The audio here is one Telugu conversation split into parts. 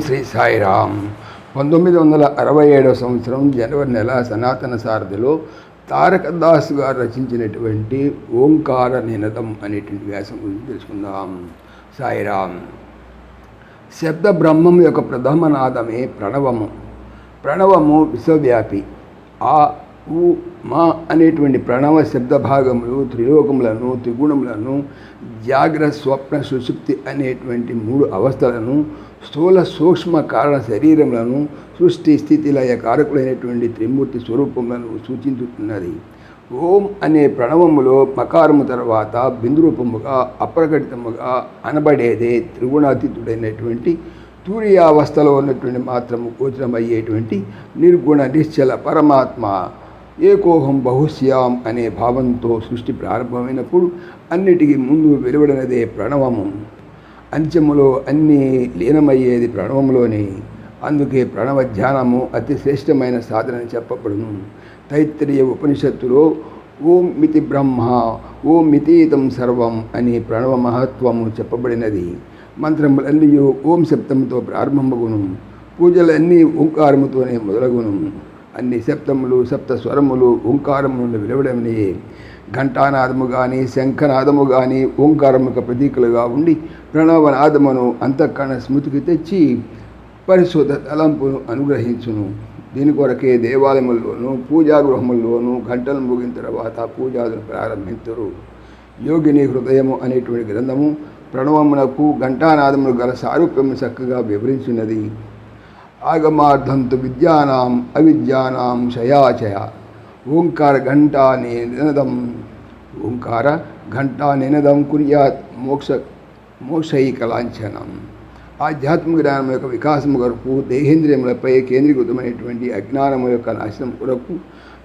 శ్రీ సాయిరామ్. పంతొమ్మిది వందల అరవై ఏడవ సంవత్సరం జనవరి నెల సనాతన సారథిలో తారక దాస్ గారు రచించినటువంటి ఓంకార నినదం అనేటువంటి వ్యాసం గురించి తెలుసుకుందాం. సాయిరామ్. శబ్ద బ్రహ్మం యొక్క ప్రథమ నాదమే ప్రణవము. ప్రణవము విశ్వవ్యాపి. ఆ ఉ మా అనేటువంటి ప్రణవ శబ్ద భాగములు త్రిలోకములను త్రిగుణములను జాగ్రత్త స్వప్న సుశుక్తి అనేటువంటి మూడు అవస్థలను స్థూల సూక్ష్మ కారణ శరీరములను సృష్టి స్థితి లయ కారకులైనటువంటి త్రిమూర్తి స్వరూపములను సూచించుతున్నది. ఓం అనే ప్రణవములో మకారము తర్వాత బిందురూపముగా అప్రకటితముగా అనబడేదే త్రిగుణాతీతుడైనటువంటి తూర్యావస్థలో ఉన్నటువంటి మాత్రము గోచరమయ్యేటువంటి నిర్గుణ నిశ్చల పరమాత్మ. ఏకోహం బహుశ్యాం అనే భావంతో సృష్టి ప్రారంభమైనప్పుడు అన్నిటికీ ముందు వెలువడినదే ప్రణవము. అంత్యములో అన్నీ లీనమయ్యేది ప్రణవములోనే. అందుకే ప్రణవ ధ్యానము అతి శ్రేష్టమైన సాధన చెప్పబడును. తైత్రీయ ఉపనిషత్తులో ఓం మితి బ్రహ్మ ఓం మితీతం సర్వం అని ప్రణవ మహత్వము చెప్పబడినది. మంత్రములన్నీ ఓం శబ్దముతో ప్రారంభమగును. పూజలన్నీ ఓంకారముతోనే మొదలగును. అన్ని శబ్దములు సప్త స్వరములు ఓంకారము నుండి వెలువడమని ఘంటానాదము కానీ శంఖనాదము కానీ ఓంకారముక ప్రతీకలుగా ఉండి ప్రణవనాదమును అంతఃకరణ స్మృతికి తెచ్చి పరిశుద్ధ తలంపును అనుగ్రహించును. దీని కొరకే దేవాలయముల్లోనూ పూజా గృహముల్లోనూ గంటలు ముగిన తర్వాత పూజాదులు ప్రారంభించరు యోగిని హృదయము అనేటువంటి గ్రంథము ప్రణవమునకు ఘంటానాదములు గల సారూప్యము చక్కగా వివరించినది ఆగమార్థంతు విద్యానాం అవిద్యానాం శయాచయ ఓంకార ఘంటా నినదం. ఓంకార ఘంటా నినదం కుర్యాత్ మోక్ష మోక్షైక లాంఛనం ఆధ్యాత్మిక జ్ఞానం యొక్క వికాసము కొరకు దేహేంద్రియములపై కేంద్రీకృతమైనటువంటి అజ్ఞానము యొక్క నాశనం కొరకు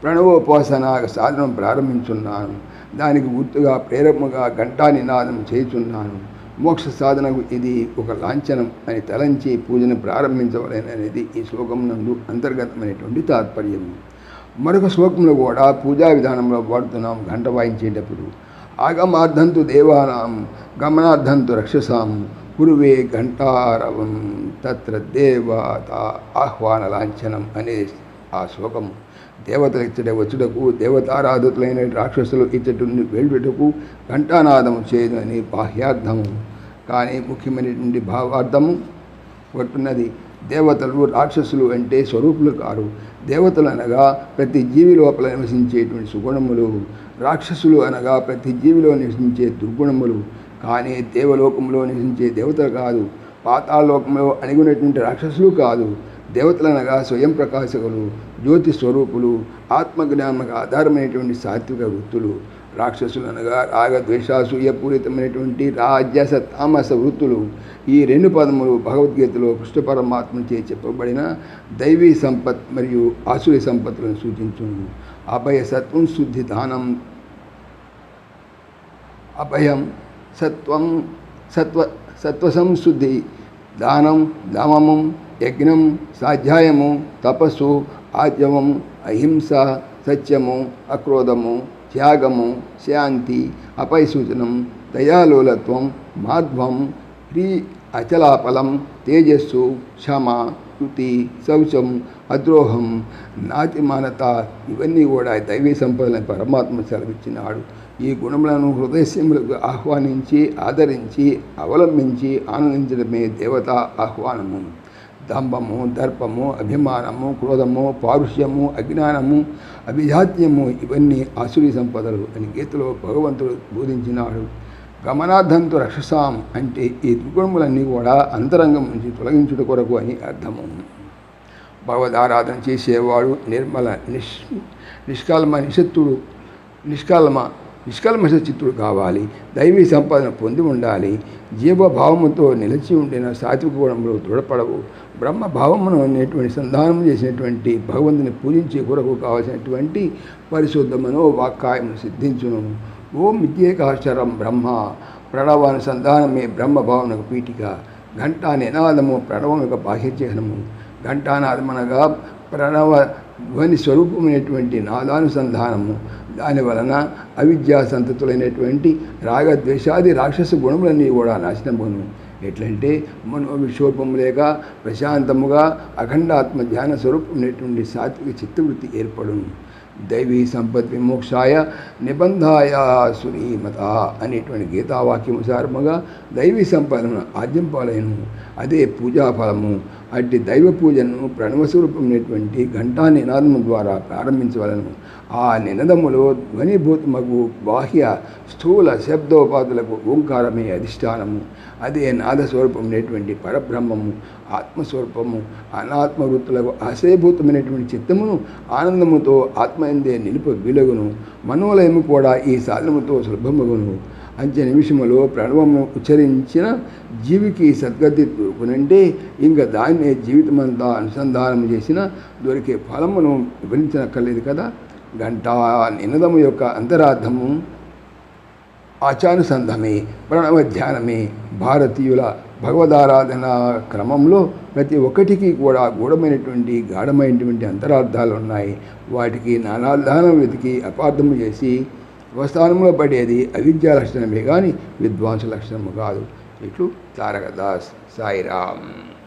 ప్రణవోపాసన సాధనం ప్రారంభించున్నాను. దానికి గుర్తుగా ప్రేరముగా ఘంటా నినాదం చేయుచున్నాను. మోక్ష సాధనకు ఇది ఒక లాంఛనం అని తలంచి పూజను ప్రారంభించవలననేది ఈ శ్లోకం నందు అంతర్గతమైనటువంటి తాత్పర్యం మరొక శ్లోకంలో కూడా పూజా విధానంలో వాడుతున్నాం గంట వాయించేటప్పుడు. ఆగమార్థంతు దేవానాం గమనార్థంతు రక్షసాం కురువే ఘంటారవం తత్ర దేవత ఆహ్వాన లాంఛనం అనే ఆ శ్లోకం. దేవతలు ఇచ్చట వచ్చుటకు దేవతారాధతులైన రాక్షసులు ఇచ్చట వెళ్ళుటకు ఘంటానాదము చేయదు అని బాహ్యార్థము. కానీ ముఖ్యమైనటువంటి భావార్థము పట్టున్నది దేవతలు రాక్షసులు అంటే స్వరూపులు కారు. దేవతలు అనగా ప్రతి జీవి లోపల నివసించేటువంటి సుగుణములు. రాక్షసులు అనగా ప్రతి జీవిలో నివసించే దుర్గుణములు. కానీ దేవలోకంలో నివసించే దేవతలు కాదు. పాతాళలోకంలో అణిగినటువంటి రాక్షసులు కాదు. దేవతలు అనగా స్వయం ప్రకాశకులు జ్యోతి స్వరూపులు ఆత్మజ్ఞానకు ఆధారమైనటువంటి సాత్విక వృత్తులు. రాక్షసులు అనగా రాగద్వేషాసూయపూరితమైనటువంటి రాజస తామస వృత్తులు. ఈ రెండు పదములు భగవద్గీతలో కృష్ణ పరమాత్మచే చెప్పబడిన దైవీ సంపత్ మరియు ఆసురి సంపత్తులను సూచించును. అభయ సత్వం శుద్ధి దానం. అభయం సత్వం సత్వ సత్వసంశుద్ధి దానం దామము యజ్ఞం సాధ్యాయము తపస్సు ఆద్యమం అహింస సత్యము అక్రోధము త్యాగము శాంతి అపైసూచనం దయాలోలత్వం మాధ్వం హ్రీ అచలాపలం తేజస్సు క్షమ శృతి శౌచం అద్రోహం నాతిమానత ఇవన్నీ కూడా దైవీ సంపదలను పరమాత్మ సెలవిచ్చినాడు. ఈ గుణములను హృదయశములకు ఆహ్వానించి ఆదరించి అవలంబించి ఆనందించడమే దేవత ఆహ్వానము. దంభము దర్పము అభిమానము క్రోధము పారుష్యము అజ్ఞానము అభిజాత్యము ఇవన్నీ ఆసురి సంపదలు అని గీతలో భగవంతుడు బోధించినాడు. గమనార్థంతో రక్షసాం అంటే ఈ త్రిగుణములన్నీ కూడా అంతరంగం నుంచి తొలగించుట కొరకు అని అర్థము. భగవదారాధన చేసేవాడు నిర్మల నిష్ నిష్కాలమ నిషత్తుడు నిష్కాలమ నిష్కల్మష చిత్తుడు కావాలి. దైవీ సంపాదన పొంది ఉండాలి. జీవభావముతో నిలిచి ఉండిన సాత్విక గుణములు దృఢపడవు. బ్రహ్మభావమును అనేటువంటి సంధానం చేసినటువంటి భగవంతుని పూజించే కొరకు కావలసినటువంటి పరిశుద్ధమనో వాక్కాయమును సిద్ధించును. ఓం విద్యేకాక్షరం బ్రహ్మ. ప్రణవానుసంధానమే బ్రహ్మ భావనకు పీఠిక. ఘంటా నినాదము ప్రణవం యొక్క బాహ్యచిహ్నము. ఘంటానాదమనగా ప్రణవ ధ్వని స్వరూపమైనటువంటి నాదానుసంధానము. దాని వలన అవిద్యా సంతతులైనటువంటి రాగద్వేషాది రాక్షస గుణములన్నీ కూడా నాశనమును ఎట్లంటే మనోవిక్షోభం లేక ప్రశాంతముగా అఖండాత్మ ధ్యాన స్వరూపమైనటువంటి సాత్విక చిత్తవృత్తి ఏర్పడును. దైవీ సంపద్ విమోక్షాయ నిబంధాయ సునీమత అనేటువంటి గీతావాక్యము సారముగా దైవీ సంపదను ఆద్యంపాలయను అదే పూజాఫలము అట్టి దైవ పూజను ప్రణవస్వరూపమైనటువంటి ఘంటా నినాదము ద్వారా ప్రారంభించవలను. ఆ నినదములో ధ్వనిభూతమగు బాహ్య స్థూల శబ్దోపాధులకు ఓంకారమే అధిష్టానము. అదే నాదస్వరూపమైనటువంటి పరబ్రహ్మము ఆత్మస్వరూపము అనాత్మ వృత్తులకు ఆశయభూతమైనటువంటి చిత్తమును ఆనందముతో ఆత్మయందే నిలుపు విలుగును. మనోలయము కూడా ఈ సాధనముతో సులభమగును. అంచె నిమిషములో ప్రణవము ఉచ్చరించిన జీవికి సద్గతి దొరుకునంటే ఇంకా దాన్నే జీవితమంతా అనుసంధానం చేసిన దొరికే ఫలమును వివరించనక్కర్లేదు కదా. గంటా నినదము యొక్క అంతరార్థము ఆచానుసంధమే ప్రణవ ధ్యానమే భారతీయుల భగవదారాధన క్రమంలో ప్రతి ఒక్కటికి కూడా గూఢమైనటువంటి గాఢమైనటువంటి అంతరార్థాలు ఉన్నాయి వాటికి నానార్థానం వెతికి అపార్థము చేసి స్వస్థానంలో పడేది అవిద్యా లక్షణమే కానీ విద్వాంస లక్షణము కాదు. ఇట్లు తారకదాస్ సాయిరామ్.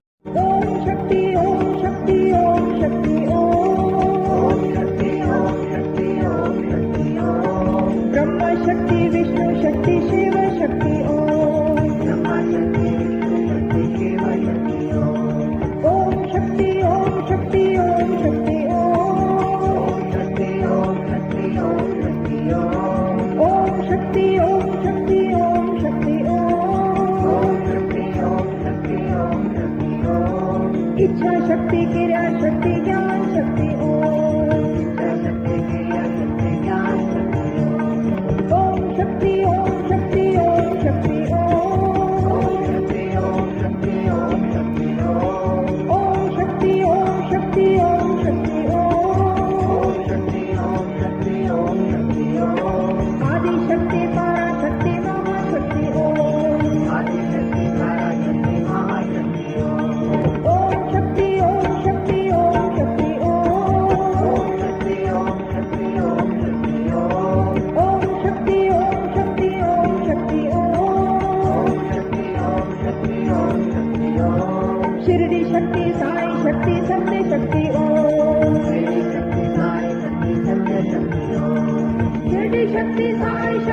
इच्छा शक्ति क्रिया शक्ति ज्ञान शक्ति।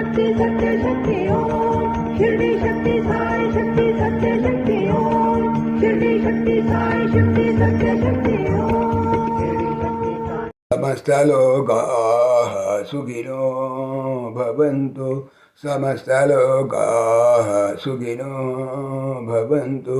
சக்தி சக்தி சக்தி ஓம் ஷிர்டி சக்தி சாய் சக்தி சத்ய சக்தி ஓம் ஷிர்டி சக்தி சாய் சக்தி சத்ய சக்தி ஓம் समस्तलोकाः सुखिनो भवन्तु समस्तलोकाः सुखिनो भवन्तु